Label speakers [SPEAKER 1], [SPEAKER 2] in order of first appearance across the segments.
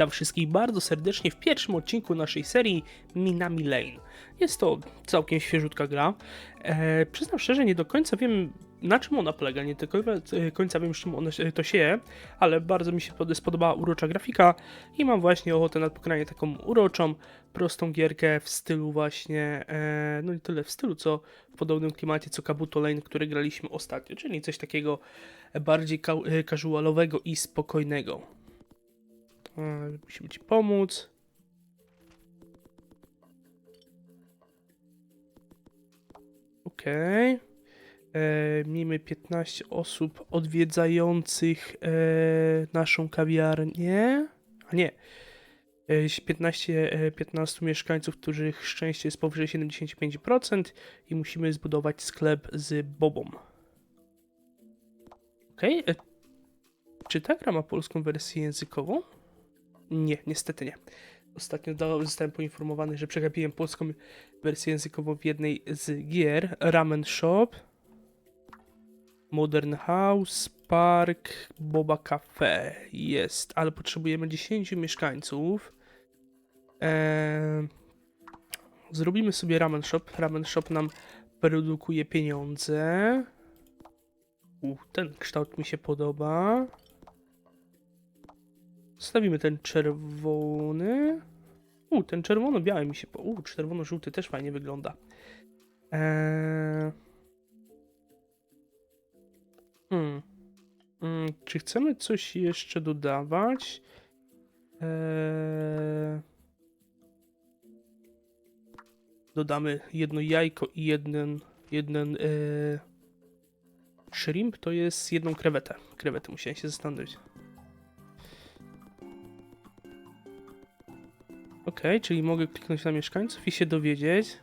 [SPEAKER 1] Witam wszystkich bardzo serdecznie w pierwszym odcinku naszej serii Minami Lane. Jest to całkiem świeżutka gra. E, przyznam szczerze, nie do końca wiem na czym ona polega, nie do końca- końca wiem czym ona to się je, ale bardzo mi się pod- spodobała urocza grafika i mam właśnie ochotę na taką uroczą, prostą gierkę w stylu właśnie, e, no nie tyle w stylu, co w podobnym klimacie co Kabuto Lane, który graliśmy ostatnio, czyli coś takiego bardziej e, casualowego i spokojnego. Musimy ci pomóc. Okej. E, Miejmy 15 osób odwiedzających e, naszą kawiarnię. A nie. E, 15, e, 15 mieszkańców, których szczęście jest powyżej 75% i musimy zbudować sklep z Bobą. Okej. e, Czy ta gra ma polską wersję językową? Nie, niestety nie. Ostatnio zostałem poinformowany, że przegapiłem polską wersję językową w jednej z gier. Ramen Shop, Modern House, Park, Boba Cafe. Jest, ale potrzebujemy 10 mieszkańców. Eee, zrobimy sobie Ramen Shop. Ramen Shop nam produkuje pieniądze. U, ten kształt mi się podoba. Stawimy ten czerwony. U, ten czerwono-biały mi się. po- U, czerwono-żółty też fajnie wygląda. Eee... Hmm. Hmm, czy chcemy coś jeszcze dodawać? Eee... Dodamy jedno jajko i jeden. jeden eee... Shrimp to jest jedną krewetę. Krewetę musiałem się zastanowić. Okej, czyli mogę kliknąć na mieszkańców i się dowiedzieć.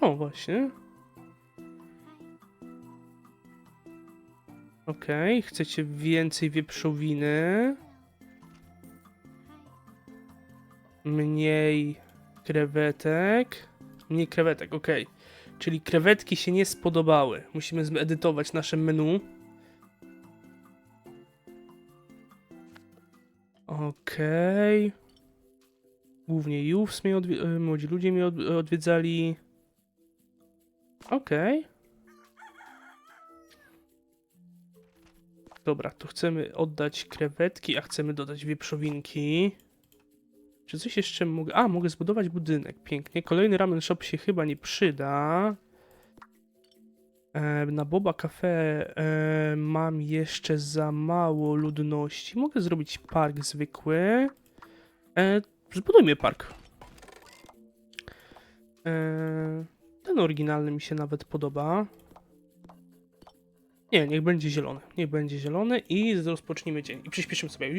[SPEAKER 1] O, właśnie. Okej, chcecie więcej wieprzowiny. Mniej krewetek. Mniej krewetek, okej. Czyli krewetki się nie spodobały. Musimy zedytować nasze menu. Okej. Głównie Youths mnie odwi- e, młodzi ludzie mnie od- odwiedzali. Okej. Dobra, tu chcemy oddać krewetki, a chcemy dodać wieprzowinki. Czy coś jeszcze mogę... A, mogę zbudować budynek. Pięknie. Kolejny ramen shop się chyba nie przyda. E, na Boba Cafe e, mam jeszcze za mało ludności. Mogę zrobić park zwykły. E, zbudujmy park. Ten oryginalny mi się nawet podoba. Nie, niech będzie zielony. Niech będzie zielony i rozpocznijmy dzień. I przyspieszymy sobie.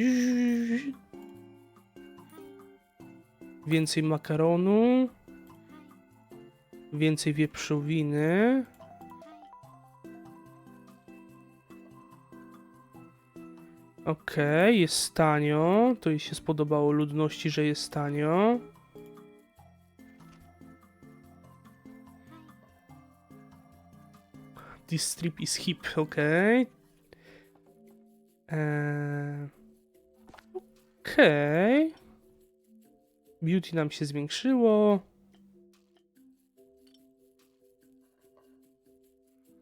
[SPEAKER 1] Więcej makaronu. Więcej wieprzowiny. Okej, jest tanio. To jej się spodobało ludności, że jest tanio. This strip is hip, okej. Eee, Okej. Beauty nam się zwiększyło.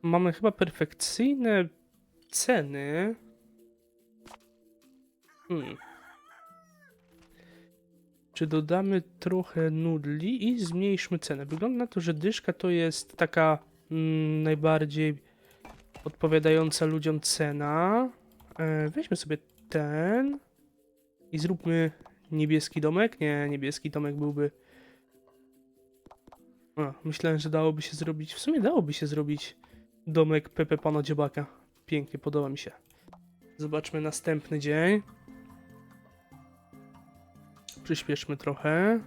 [SPEAKER 1] Mamy chyba perfekcyjne ceny. Hmm. Czy dodamy trochę nudli i zmniejszmy cenę? Wygląda na to, że dyszka to jest taka mm, najbardziej odpowiadająca ludziom cena. E, weźmy sobie ten i zróbmy niebieski domek. Nie, niebieski domek byłby. A, myślałem, że dałoby się zrobić. W sumie dałoby się zrobić domek Pepe Pana Dziobaka. Pięknie, podoba mi się. Zobaczmy następny dzień. Przyspieszmy trochę.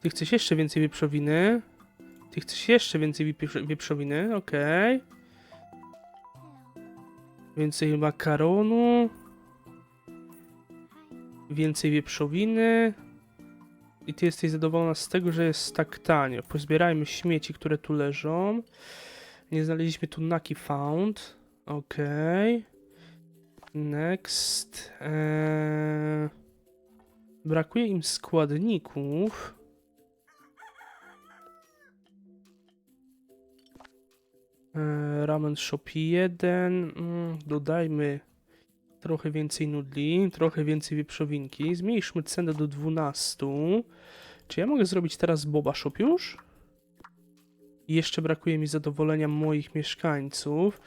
[SPEAKER 1] Ty chcesz jeszcze więcej wieprzowiny? Ty chcesz jeszcze więcej wieprz- wieprzowiny? Okej. Więcej makaronu. Więcej wieprzowiny. I ty jesteś zadowolona z tego, że jest tak tanio. Pozbierajmy śmieci, które tu leżą. Nie znaleźliśmy tu Naki Found. Okej. Next. Eee, brakuje im składników. Eee, ramen Shop 1. Mm, dodajmy trochę więcej nudli, trochę więcej wieprzowinki. Zmniejszmy cenę do 12. Czy ja mogę zrobić teraz Boba Shop już? Jeszcze brakuje mi zadowolenia moich mieszkańców.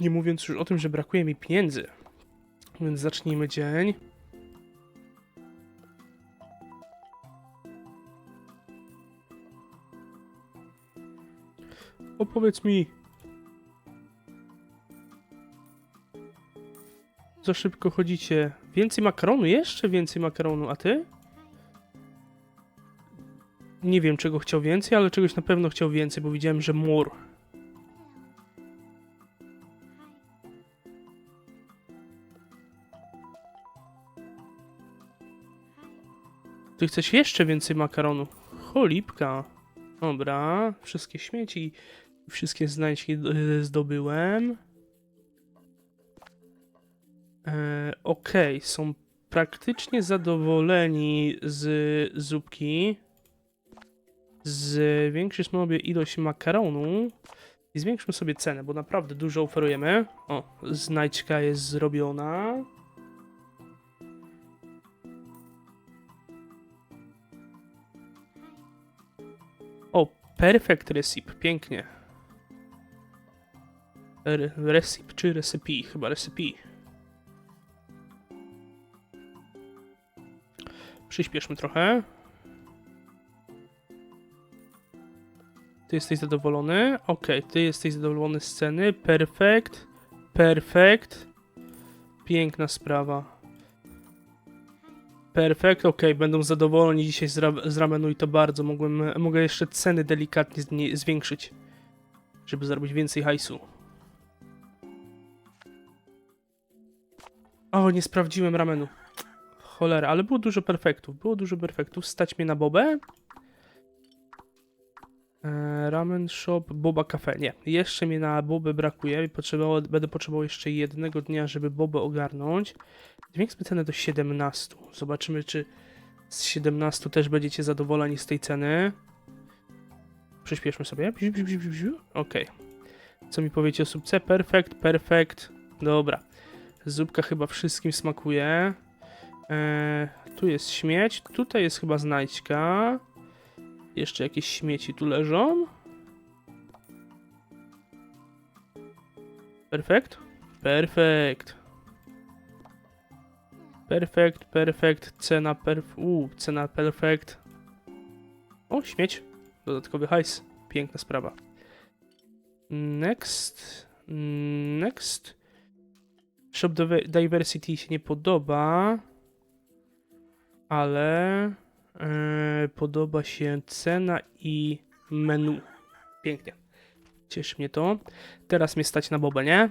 [SPEAKER 1] Nie mówiąc już o tym, że brakuje mi pieniędzy. Więc zacznijmy dzień. Opowiedz mi. Za szybko chodzicie. Więcej makaronu? Jeszcze więcej makaronu, a ty? Nie wiem, czego chciał więcej, ale czegoś na pewno chciał więcej, bo widziałem, że mur. Ty chcesz jeszcze więcej makaronu? Cholipka. Dobra, wszystkie śmieci, wszystkie znajdźki e, zdobyłem. E, Okej, są praktycznie zadowoleni z zupki. Zwiększymy sobie ilość makaronu i zwiększmy sobie cenę, bo naprawdę dużo oferujemy. O, znajdźka jest zrobiona. Perfect recipe, pięknie. Re recipe czy recipe? Chyba recipe. Przyspieszmy trochę. Ty jesteś zadowolony? Okej, ty jesteś zadowolony z ceny. Perfekt. Perfekt. Piękna sprawa. Perfekt, okej, będą zadowoleni dzisiaj z, ra z ramenu i to bardzo. Mogłem, mogę jeszcze ceny delikatnie zwiększyć, żeby zarobić więcej hajsu. O, nie sprawdziłem ramenu. Cholera, ale było dużo perfektów. Było dużo perfektów. Stać mnie na bobę? Eee, ramen shop, boba cafe. Nie, jeszcze mnie na bobę brakuje. Potrzebował, będę potrzebował jeszcze jednego dnia, żeby bobę ogarnąć. Zwiększmy cenę do 17. Zobaczymy, czy z 17 też będziecie zadowoleni z tej ceny. Przyspieszmy sobie. Okej. Co mi powiecie o subce? Perfekt, perfekt. Dobra. Zupka chyba wszystkim smakuje. Eee, tu jest śmieć. Tutaj jest chyba znajdźka. Jeszcze jakieś śmieci tu leżą. Perfekt. Perfekt. Perfekt, perfekt. Cena perf... Uuu, cena perfekt. O, śmieć. Dodatkowy hajs. Piękna sprawa. Next. Next. Shop Diver- Diversity się nie podoba. Ale... e, podoba się cena i menu. Pięknie. Cieszy mnie to. Teraz mnie stać na bobę, nie?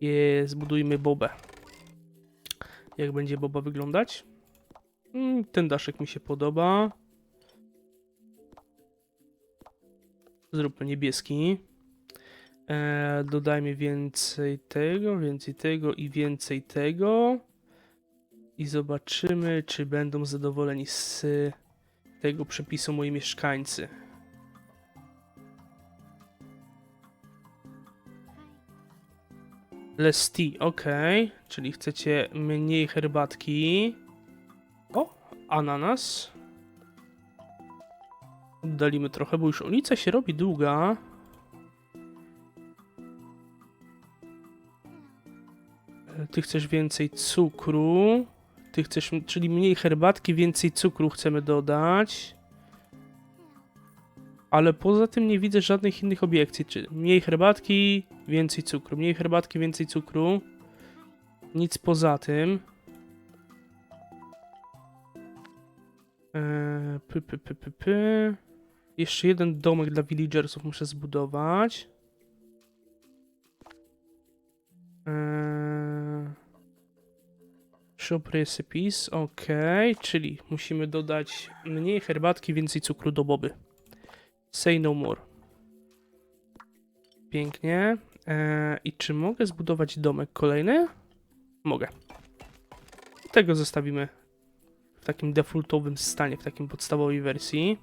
[SPEAKER 1] Je, zbudujmy bobę. Jak będzie boba wyglądać? Mm, Ten daszek mi się podoba. Zróbmy niebieski. E, dodajmy więcej tego, więcej tego i więcej tego. I zobaczymy, czy będą zadowoleni z tego przepisu moi mieszkańcy. Less tea, ok. Czyli chcecie mniej herbatki. O, ananas. Oddalimy trochę, bo już ulica się robi długa. Ty chcesz więcej cukru. Ty chcesz, czyli mniej herbatki, więcej cukru chcemy dodać. Ale poza tym nie widzę żadnych innych obiekcji. Czy mniej herbatki, więcej cukru. Mniej herbatki, więcej cukru. Nic poza tym. Eee, py, py, py, py, py. Jeszcze jeden domek dla villagersów muszę zbudować. Eee, shop recipes, ok, czyli musimy dodać mniej herbatki, więcej cukru do boby. Say no more. Pięknie. E, I czy mogę zbudować domek kolejny? Mogę. Tego zostawimy w takim defaultowym stanie, w takim podstawowej wersji.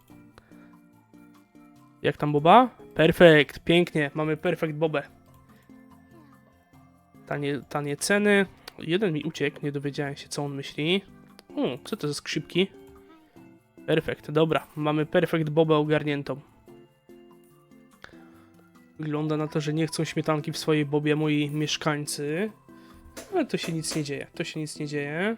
[SPEAKER 1] Jak tam Boba? Perfekt, pięknie, mamy perfekt Bobę. Tanie, tanie ceny. Jeden mi uciekł, nie dowiedziałem się co on myśli. O, co to za skrzypki? Perfekt, dobra, mamy perfekt Bobę ogarniętą. Wygląda na to, że nie chcą śmietanki w swojej bobie moi mieszkańcy. Ale to się nic nie dzieje, to się nic nie dzieje.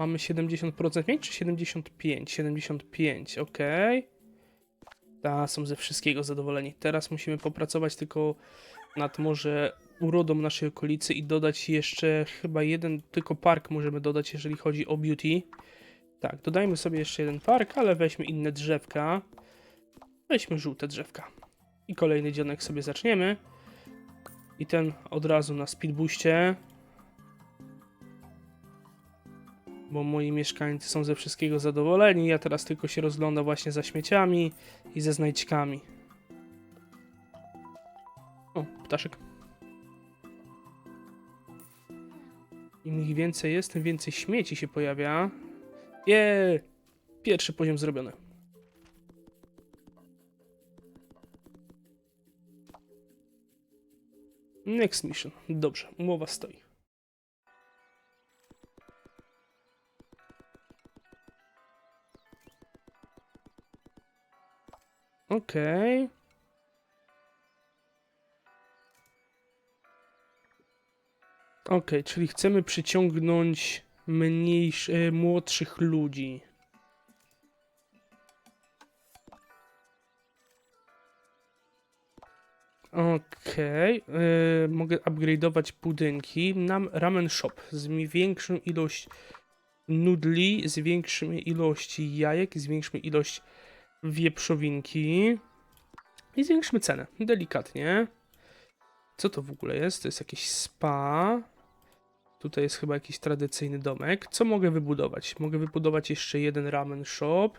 [SPEAKER 1] Mamy 70% mniej czy 75? 75, ok. Ta, są ze wszystkiego zadowoleni. Teraz musimy popracować tylko nad może urodą naszej okolicy i dodać jeszcze chyba jeden tylko park możemy dodać, jeżeli chodzi o beauty. Tak, dodajmy sobie jeszcze jeden park, ale weźmy inne drzewka. Weźmy żółte drzewka. I kolejny dzionek sobie zaczniemy. I ten od razu na speedbooście. Bo moi mieszkańcy są ze wszystkiego zadowoleni. Ja teraz tylko się rozglądam właśnie za śmieciami i ze znajdźkami. O, ptaszek. Im ich więcej jest, tym więcej śmieci się pojawia. Je! Pierwszy poziom zrobiony. Next mission. Dobrze, umowa stoi. Okej. Okej, czyli chcemy przyciągnąć mniejszych, e, młodszych ludzi. Okej, e, mogę upgrade'ować budynki. Nam ramen shop z większą ilość nudli, zwiększymy ilości jajek, zwiększmy ilość wieprzowinki i zwiększmy cenę, delikatnie. Co to w ogóle jest? To jest jakieś spa. Tutaj jest chyba jakiś tradycyjny domek. Co mogę wybudować? Mogę wybudować jeszcze jeden ramen shop.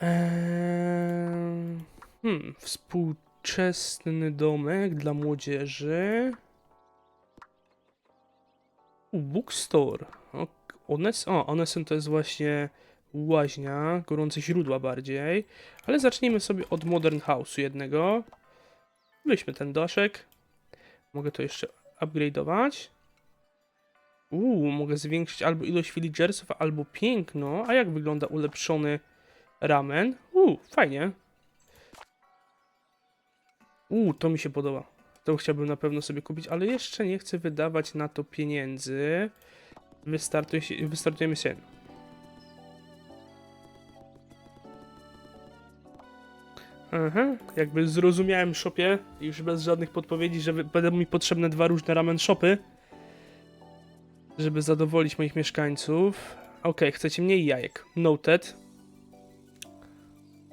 [SPEAKER 1] Eee, hmm, współczesny domek dla młodzieży. U, bookstore. O, Ones o, Onesen to jest właśnie łaźnia, gorące źródła bardziej. Ale zacznijmy sobie od Modern House'u jednego. Weźmy ten daszek. Mogę to jeszcze upgrade'ować. Uuu, mogę zwiększyć albo ilość villagersów, albo piękno. A jak wygląda ulepszony ramen? Uuu, fajnie. Uuu, to mi się podoba. To chciałbym na pewno sobie kupić, ale jeszcze nie chcę wydawać na to pieniędzy. Wystartujemy się. Aha, jakby zrozumiałem shopie, już bez żadnych podpowiedzi, że będą mi potrzebne dwa różne ramen shopy, żeby zadowolić moich mieszkańców. Okej, chcecie mniej jajek. Noted.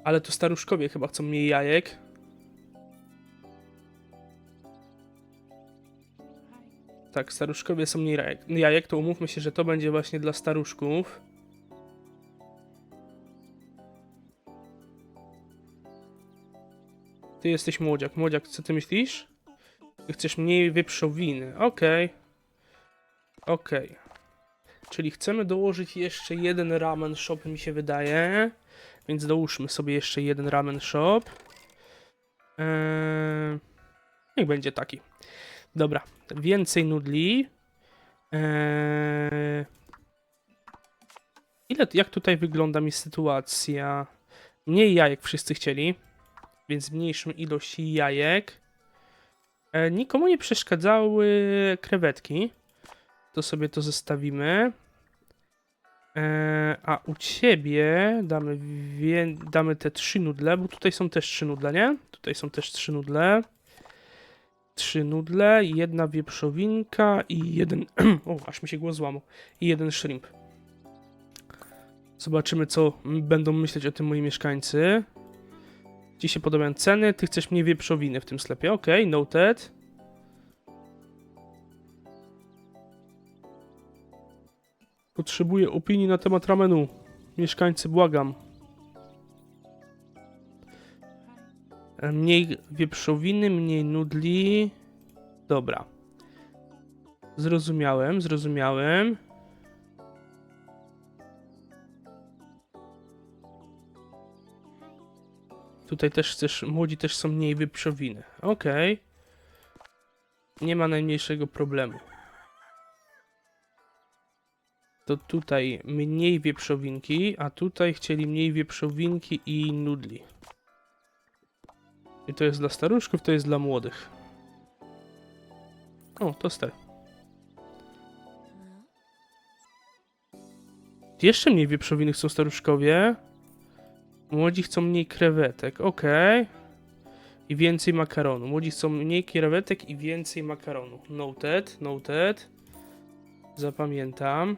[SPEAKER 1] Ale to staruszkowie chyba chcą mniej jajek. Tak, staruszkowie są mniej jajek. jajek, to umówmy się, że to będzie właśnie dla staruszków. Ty jesteś młodziak. Młodziak, co ty myślisz? Ty chcesz mniej wieprzowiny. Okej. Okej. Czyli chcemy dołożyć jeszcze jeden ramen shop, mi się wydaje. Więc dołóżmy sobie jeszcze jeden ramen shop. Eee, niech będzie taki. Dobra. Więcej nudli. Eee, ile, jak tutaj wygląda mi sytuacja? Mniej jajek wszyscy chcieli więc zmniejszmy ilość jajek. E, nikomu nie przeszkadzały krewetki. To sobie to zostawimy. E, a u ciebie damy, damy te trzy nudle, bo tutaj są też trzy nudle, nie? Tutaj są też trzy nudle. Trzy nudle, jedna wieprzowinka i jeden... o, aż mi się głos złamał. I jeden shrimp. Zobaczymy, co będą myśleć o tym moi mieszkańcy. Ci się podobają ceny, ty chcesz mniej wieprzowiny w tym sklepie. Ok, noted. Potrzebuję opinii na temat ramenu. Mieszkańcy, błagam. E, Mniej wieprzowiny, mniej nudli. Dobra. Zrozumiałem, zrozumiałem. Tutaj też chcesz, młodzi też są mniej wieprzowiny. Okej. Nie ma najmniejszego problemu. To tutaj mniej wieprzowinki, a tutaj chcieli mniej wieprzowinki i nudli. I to jest dla staruszków, to jest dla młodych. O, toster. Jeszcze mniej wieprzowiny chcą staruszkowie. Młodzi chcą mniej krewetek, okej. I więcej makaronu. Młodzi chcą mniej krewetek i więcej makaronu. Noted, noted. Zapamiętam.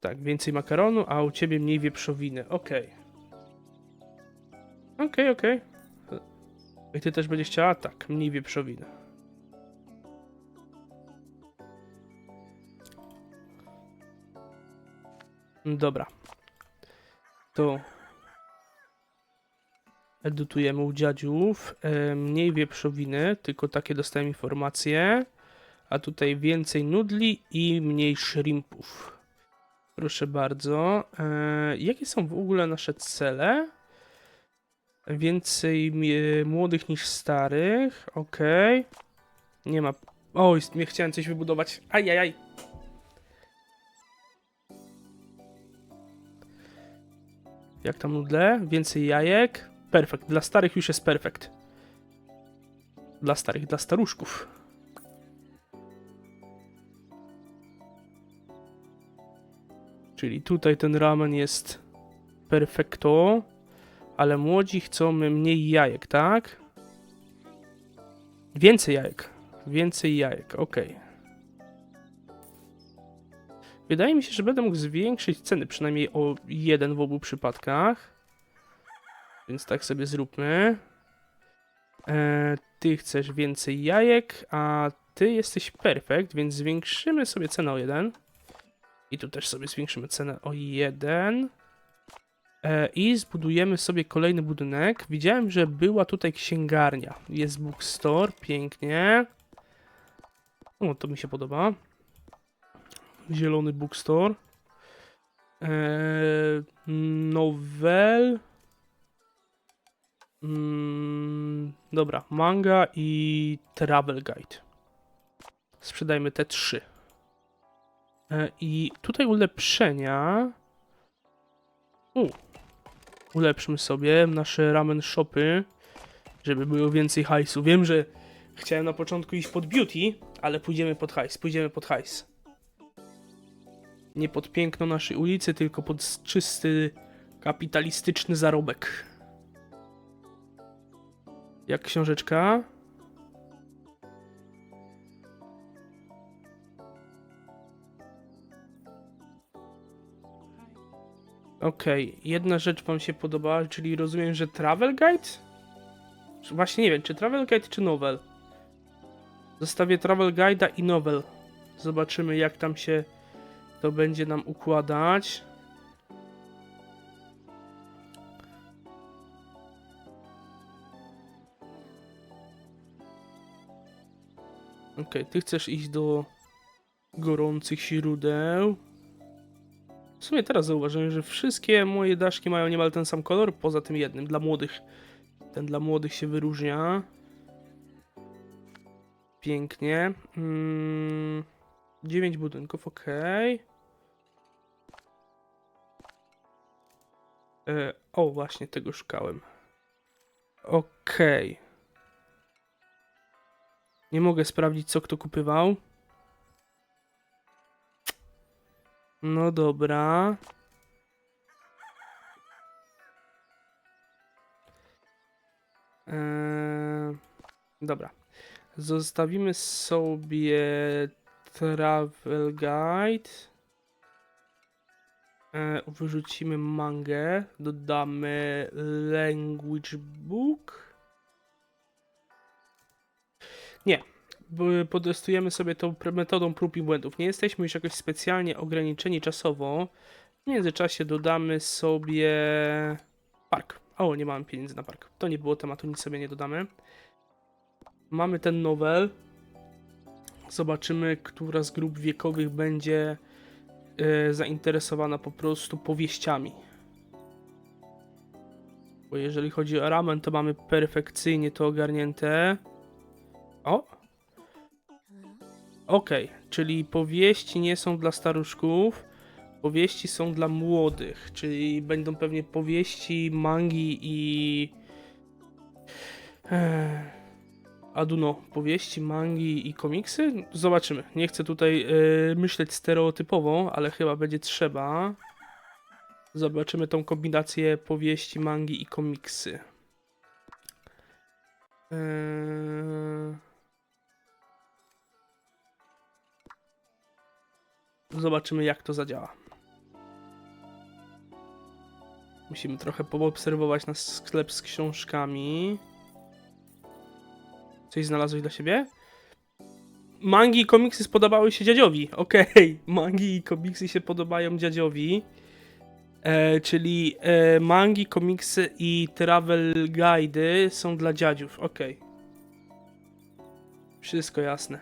[SPEAKER 1] Tak, więcej makaronu, a u ciebie mniej wieprzowiny. Okej. Okej, okej. I ty też będziesz chciała? Tak, mniej wieprzowiny. Dobra. To edytujemy u dziadziów. E, mniej wieprzowiny, tylko takie dostałem informacje. A tutaj więcej nudli i mniej shrimpów. Proszę bardzo. E, jakie są w ogóle nasze cele? Więcej mie- młodych niż starych. Okej. Nie ma. Oj, nie chciałem coś wybudować. Ajajaj. Jak tam nudle? Więcej jajek. Perfekt. Dla starych już jest perfekt. Dla starych, dla staruszków. Czyli tutaj ten ramen jest perfekto, ale młodzi chcą mniej jajek, tak? Więcej jajek. Więcej jajek, ok. Wydaje mi się, że będę mógł zwiększyć ceny przynajmniej o jeden w obu przypadkach. Więc tak sobie zróbmy. E, ty chcesz więcej jajek, a ty jesteś perfekt, więc zwiększymy sobie cenę o jeden. I tu też sobie zwiększymy cenę o jeden. E, I zbudujemy sobie kolejny budynek. Widziałem, że była tutaj księgarnia. Jest bookstore, pięknie. O, to mi się podoba. Zielony bookstore. E, novel. Mm, dobra, manga i travel guide. Sprzedajmy te trzy. E, I tutaj ulepszenia. U. Ulepszmy sobie nasze ramen shopy, żeby było więcej hajsu. Wiem, że chciałem na początku iść pod beauty, ale pójdziemy pod hajs, pójdziemy pod hajs. Nie pod piękno naszej ulicy, tylko pod czysty kapitalistyczny zarobek. Jak książeczka? Okej, jedna rzecz wam się podobała, czyli rozumiem, że Travel Guide? Właśnie nie wiem, czy Travel Guide, czy Novel. Zostawię Travel Guide'a i Novel. Zobaczymy, jak tam się to będzie nam układać. Okej, ty chcesz iść do gorących źródeł. W sumie teraz zauważyłem, że wszystkie moje daszki mają niemal ten sam kolor, poza tym jednym, dla młodych. Ten dla młodych się wyróżnia. Pięknie. Mm, 9 budynków, ok. E, o, właśnie tego szukałem. Okej. Nie mogę sprawdzić, co kto kupywał. No dobra. Eee, dobra. Zostawimy sobie Travel Guide. Eee, wyrzucimy mangę. Dodamy Language Book. Nie. Potestujemy sobie tą metodą prób i błędów. Nie jesteśmy już jakoś specjalnie ograniczeni czasowo. W międzyczasie dodamy sobie park. O, nie mamy pieniędzy na park. To nie było tematu, nic sobie nie dodamy. Mamy ten nowel. Zobaczymy, która z grup wiekowych będzie e, zainteresowana po prostu powieściami. Bo jeżeli chodzi o ramen, to mamy perfekcyjnie to ogarnięte. O! Okej, czyli powieści nie są dla staruszków, powieści są dla młodych, czyli będą pewnie powieści, mangi i... Eee, Aduno, powieści, mangi i komiksy? Zobaczymy. Nie chcę tutaj e, myśleć stereotypowo, ale chyba będzie trzeba. Zobaczymy tą kombinację powieści, mangi i komiksy. Eee... Zobaczymy, jak to zadziała. Musimy trochę poobserwować nasz sklep z książkami. Coś znalazłeś dla siebie? Mangi i komiksy spodobały się dziadziowi. Okej, mangi i komiksy się podobają dziadziowi. E, czyli e, mangi, komiksy i travel guidy są dla dziadziów. Okej. Wszystko jasne.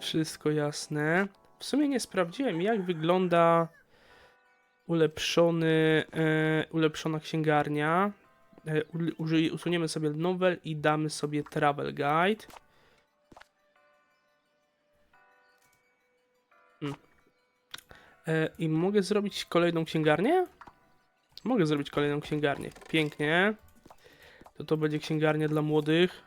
[SPEAKER 1] Wszystko jasne. W sumie nie sprawdziłem, jak wygląda ulepszony, e, ulepszona księgarnia. E, usuniemy sobie novel i damy sobie travel guide. Hmm. E, I mogę zrobić kolejną księgarnię? Mogę zrobić kolejną księgarnię. Pięknie. To to będzie księgarnia dla młodych.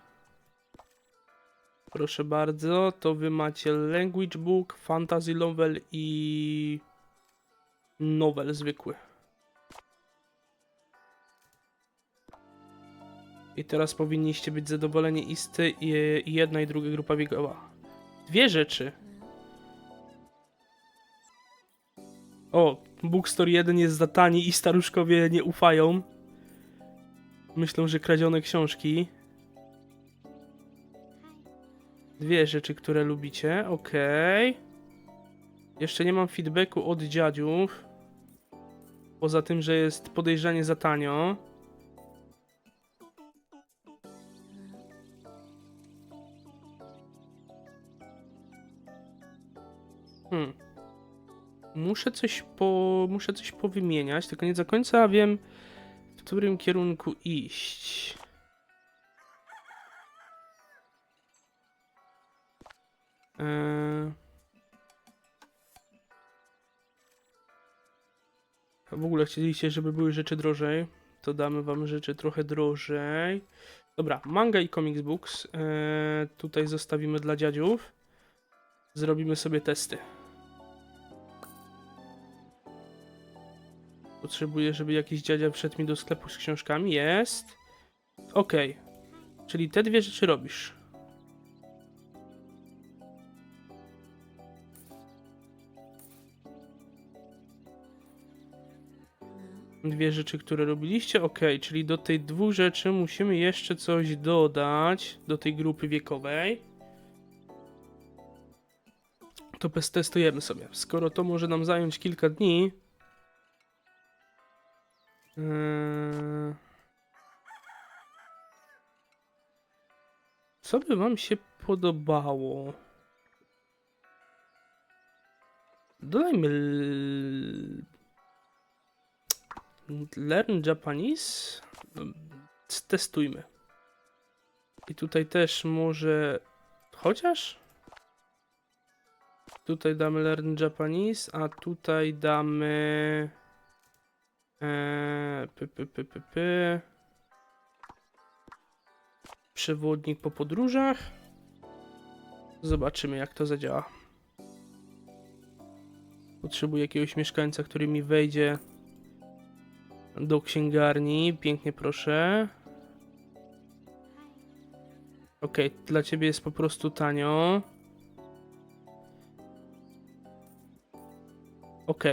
[SPEAKER 1] Proszę bardzo, to wy macie language book, fantasy novel i novel zwykły. I teraz powinniście być zadowoleni i, z ty, i, jedna i druga grupa wiekowa. Dwie rzeczy. O, Bookstore 1 jest za tani i staruszkowie nie ufają. Myślą, że kradzione książki. Dwie rzeczy, które lubicie. Okej. Jeszcze nie mam feedbacku od dziadziów. Poza tym, że jest podejrzanie za tanio. Hmm. Muszę coś po... Muszę coś powymieniać, tylko nie do końca wiem, w którym kierunku iść. Eee... W ogóle chcieliście, żeby były rzeczy drożej, to damy wam rzeczy trochę drożej. Dobra, manga i comics books. Eee, tutaj zostawimy dla dziadziów. Zrobimy sobie testy. Potrzebuję, żeby jakiś dziadzia wszedł mi do sklepu z książkami. Jest. Okej. Czyli te dwie rzeczy robisz. Dwie rzeczy, które robiliście. Ok, czyli do tej dwóch rzeczy musimy jeszcze coś dodać do tej grupy wiekowej. To testujemy sobie. Skoro to może nam zająć kilka dni. Eee... Co by wam się podobało? Dodajmy Learn Japanese? Testujmy. I tutaj też może... Chociaż? Tutaj damy Learn Japanese, a tutaj damy... Eee, py, py, py, py, py. Przewodnik po podróżach. Zobaczymy, jak to zadziała. Potrzebuję jakiegoś mieszkańca, który mi wejdzie do księgarni. Pięknie proszę. Ok, dla ciebie jest po prostu tanio. Ok.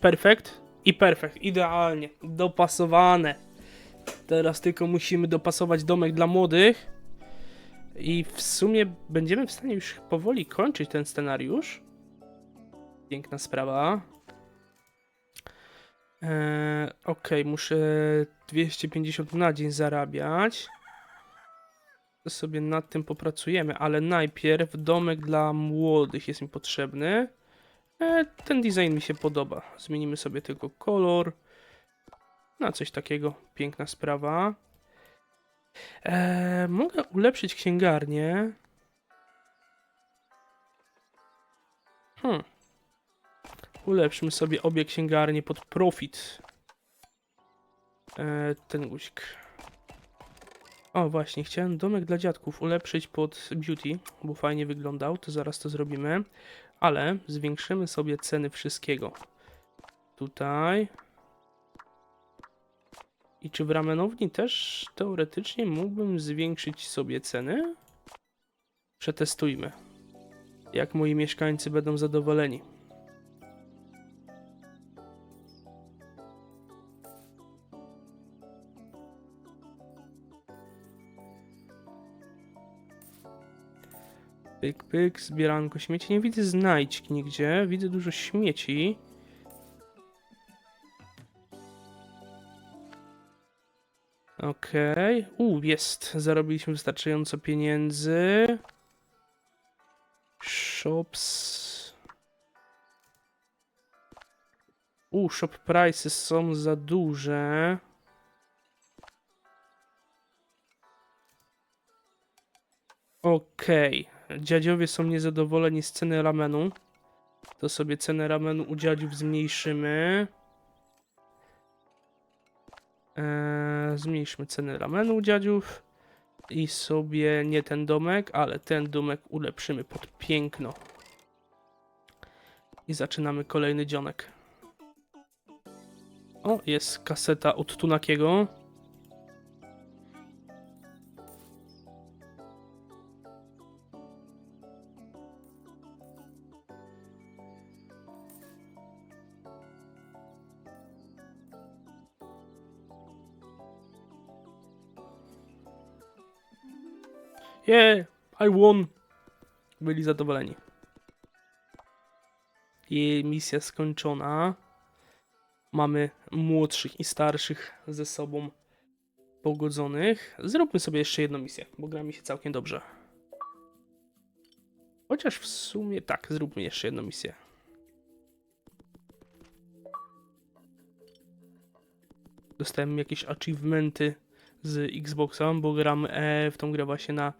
[SPEAKER 1] Perfekt i perfekt. Idealnie. Dopasowane. Teraz tylko musimy dopasować domek dla młodych. I w sumie będziemy w stanie już powoli kończyć ten scenariusz. Piękna sprawa. Eee, Okej, muszę 250 na dzień zarabiać. Sobie nad tym popracujemy, ale najpierw domek dla młodych jest mi potrzebny. E, ten design mi się podoba. Zmienimy sobie tylko kolor. Na coś takiego. Piękna sprawa. E, mogę ulepszyć księgarnię. Hmm. Ulepszymy sobie obie księgarnie pod profit. E, ten guzik. O, właśnie, chciałem domek dla dziadków ulepszyć pod beauty, bo fajnie wyglądał, to zaraz to zrobimy. Ale zwiększymy sobie ceny wszystkiego. Tutaj. I czy w ramenowni też teoretycznie mógłbym zwiększyć sobie ceny? Przetestujmy. Jak moi mieszkańcy będą zadowoleni. Pyk, pyk, zbieranko śmieci. Nie widzę znajdźki nigdzie. Widzę dużo śmieci. Okej. Okay. U, jest. Zarobiliśmy wystarczająco pieniędzy. Shops. U, shop prices są za duże. Okej. Dziadziowie są niezadowoleni z ceny ramenu. To sobie cenę ramenu u dziadziów zmniejszymy. Eee, zmniejszmy cenę ramenu u dziadziów. I sobie nie ten domek, ale ten domek ulepszymy pod piękno. I zaczynamy kolejny dzionek. O, jest kaseta od Tunakiego. Yeah, I won. Byli zadowoleni. I misja skończona. Mamy młodszych i starszych ze sobą pogodzonych. Zróbmy sobie jeszcze jedną misję, bo gra mi się całkiem dobrze. Chociaż w sumie tak, zróbmy jeszcze jedną misję. Dostałem jakieś achievementy z Xboxa, bo gram e, w tą grę właśnie na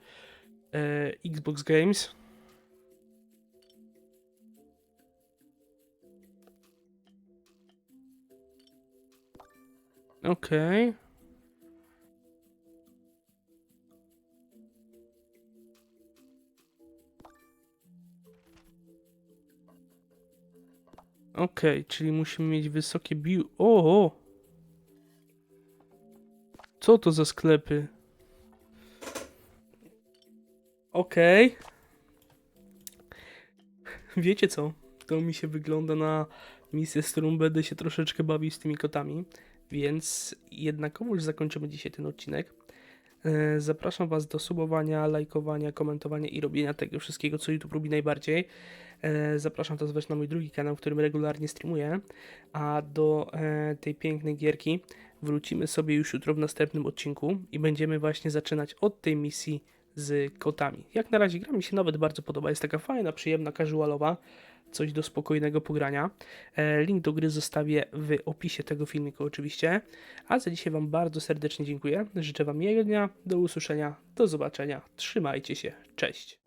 [SPEAKER 1] e, Xbox Games. Okej. Okej, czyli musimy mieć wysokie biu... O! Co to za sklepy? Okej. Wiecie co? To mi się wygląda na misję, z którą będę się troszeczkę bawił z tymi kotami. Więc jednakowoż zakończymy dzisiaj ten odcinek. E, Zapraszam Was do subowania, lajkowania, komentowania i robienia tego wszystkiego, co YouTube lubi najbardziej. E, Zapraszam też na mój drugi kanał, w którym regularnie streamuję. A do e, tej pięknej gierki wrócimy sobie już jutro w następnym odcinku i będziemy właśnie zaczynać od tej misji z kotami. Jak na razie gra mi się nawet bardzo podoba. Jest taka fajna, przyjemna, casualowa. Coś do spokojnego pogrania. E, Link do gry zostawię w opisie tego filmiku oczywiście. A za dzisiaj Wam bardzo serdecznie dziękuję. Życzę Wam miłego dnia, do usłyszenia, do zobaczenia. Trzymajcie się, cześć.